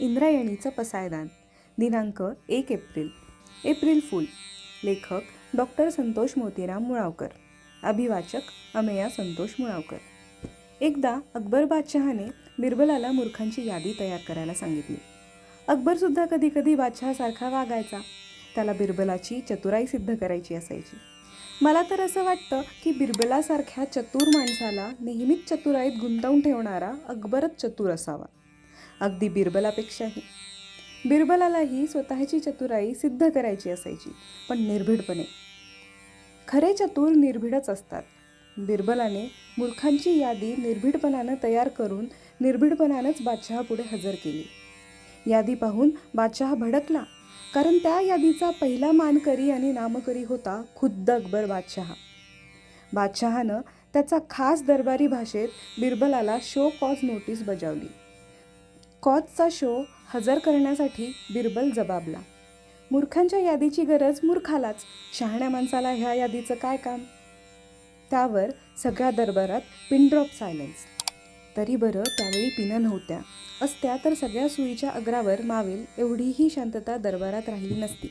इंद्रायणीचं पसायदान. दिनांक एक April. April fool. लेखक डॉक्टर संतोष मोतीराम मुळावकर. अभिवाचक अमेया संतोष मुळावकर. एकदा अकबर बादशहाने बिरबलाला मूर्खांची यादी तयार करायला सांगितली. अकबरसुद्धा कधी कधी बादशहासारखा वागायचा. त्याला बिरबलाची चतुराई सिद्ध करायची असायची. मला तर असं वाटतं की बिरबलासारख्या चतुर माणसाला नेहमीच चतुराईत गुंतवून ठेवणारा अकबरच चतुर असावा. अगदी बिरबलापेक्षाही बिरबलालाही स्वतःची चतुराई सिद्ध करायची असायची पण निर्भीडपणे. खरे चतुर निर्भीडच असतात. बिरबलाने मूर्खांची यादी निर्भीडपणानं तयार करून निर्भीडपणानंच बादशहापुढे हजर केली. यादी पाहून बादशहा भडकला कारण त्या यादीचा पहिला मानकरी आणि नामकरी होता खुद्द अकबर बादशहा. बादशहानं त्याचा खास दरबारी भाषेत बिरबलाला शो कॉज नोटीस बजावली. कॉजचा शो हजर करण्यासाठी बिरबल जबाबला. मूर्खांच्या यादीची गरज मूर्खालाच. शहाण्या माणसाला ह्या यादीचं काय काम? त्यावर सगळ्या दरबारात पिनड्रॉप सायलेन्स. तरी बरं त्यावेळी पिनं नव्हत्या. असत्या तर सगळ्या सुईच्या अग्रावर मावेल एवढीही शांतता दरबारात राहिली नसती.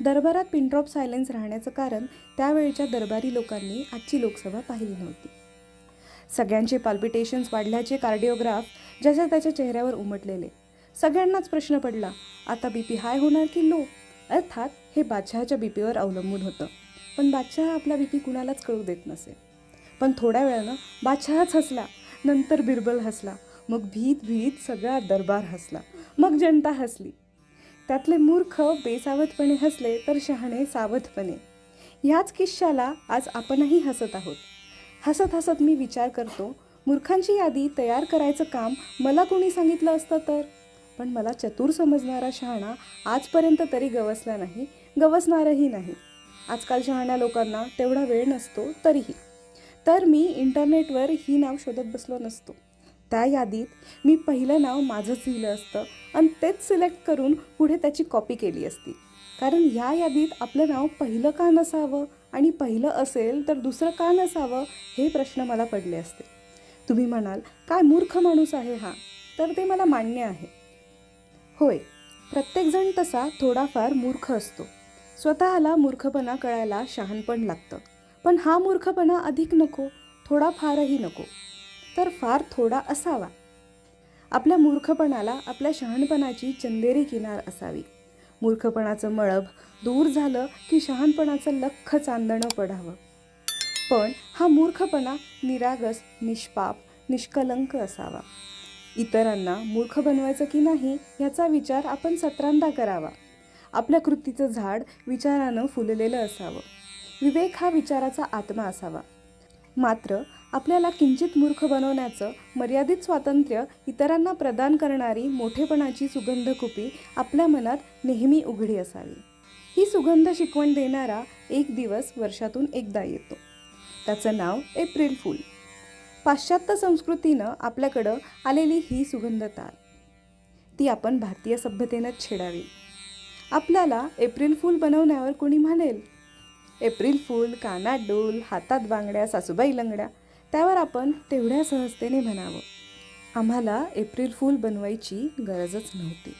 दरबारात पिनड्रॉप सायलेन्स राहण्याचं कारण त्यावेळच्या दरबारी लोकांनी आजची लोकसभा पाहिली नव्हती. सगळ्यांचे पाल्पिटेशन्स वाढल्याचे कार्डिओग्राफ ज्याच्या त्याच्या चेहऱ्यावर उमटलेले. सगळ्यांनाच प्रश्न पडला आता बी पी हाय होणार की लो अर्थात हे बादशहाच्या बी पीवर अवलंबून होतं. पण बादशहा आपला बी पी कुणालाच कळू देत नसे. पण थोड्या वेळानं बादशहाच हसला नंतर बिरबल हसला मग भीत भीत सगळा दरबार हसला मग जनता हसली. त्यातले मूर्ख बेसावधपणे हसले तर शहाणे सावधपणे. ह्याच किस्साला आज आपणही हसत आहोत. हसत हसत मी विचार करतो मूर्खांची यादी तयार करायचं काम मला कोणी सांगितलं असतं तर? पण मला चतुर समजणारा शहाणा आजपर्यंत तरी गवसला नाही गवसणारही नाही. आजकाल शहाण्या लोकांना तेवढा वेळ नसतो तरीही. तर मी इंटरनेटवर ही नाव शोधत बसलो नसतो. त्या यादीत मी पहिलं नाव माझंच लिहिलं असतं आणि तेच सिलेक्ट करून पुढे त्याची कॉपी केली असती. कारण ह्या यादीत आपलं नाव पहिलं का नसावं आणि पहिलं असेल तर दुसरं का नसावं हे प्रश्न मला पडले असते. तुम्ही म्हणाल काय मूर्ख माणूस आहे हा? तर ते मला मान्य आहे. होय प्रत्येकजण तसा थोडाफार मूर्ख असतो. स्वतःला मूर्खपणा कळायला शहाणपण लागतं. पण हा मूर्खपणा अधिक नको थोडाफारही नको. तर फार थोडा असावा. आपल्या मूर्खपणाला आपल्या शहाणपणाची चंदेरी किनार असावी. मूर्खपणाचं मळब दूर झालं की शहाणपणाचं लख्ख चांदणं पडावं. पण हा मूर्खपणा निरागस निष्पाप निष्कलंक असावा. इतरांना मूर्ख बनवायचं की नाही याचा विचार आपण सत्रांदा करावा. आपल्या कृतीचं झाड विचारानं फुललेलं असावं. विवेक हा विचाराचा आत्मा असावा. मात्र आपल्याला किंचित मूर्ख बनवण्याचं मर्यादित स्वातंत्र्य इतरांना प्रदान करणारी मोठेपणाची सुगंधकुपी आपल्या मनात नेहमी उघडी असावी. ही सुगंध शिकवण देणारा एक दिवस वर्षातून एकदा येतो. त्याचं नाव एप्रिल फूल. पाश्चात्य संस्कृतीनं आपल्याकडं आलेली ही सुगंधतार ती आपण भारतीय सभ्यतेनंच छेडावी. आपल्याला एप्रिल फूल बनवण्यावर कोणी म्हणेल? एप्रिल फूल कानात डोल हातात बांगड्या सासूबाई लंगड्या त्यावर आपण तेवढ्या सहजतेने म्हणावं. आम्हाला एप्रिल फूल बनवायची गरजच नव्हती.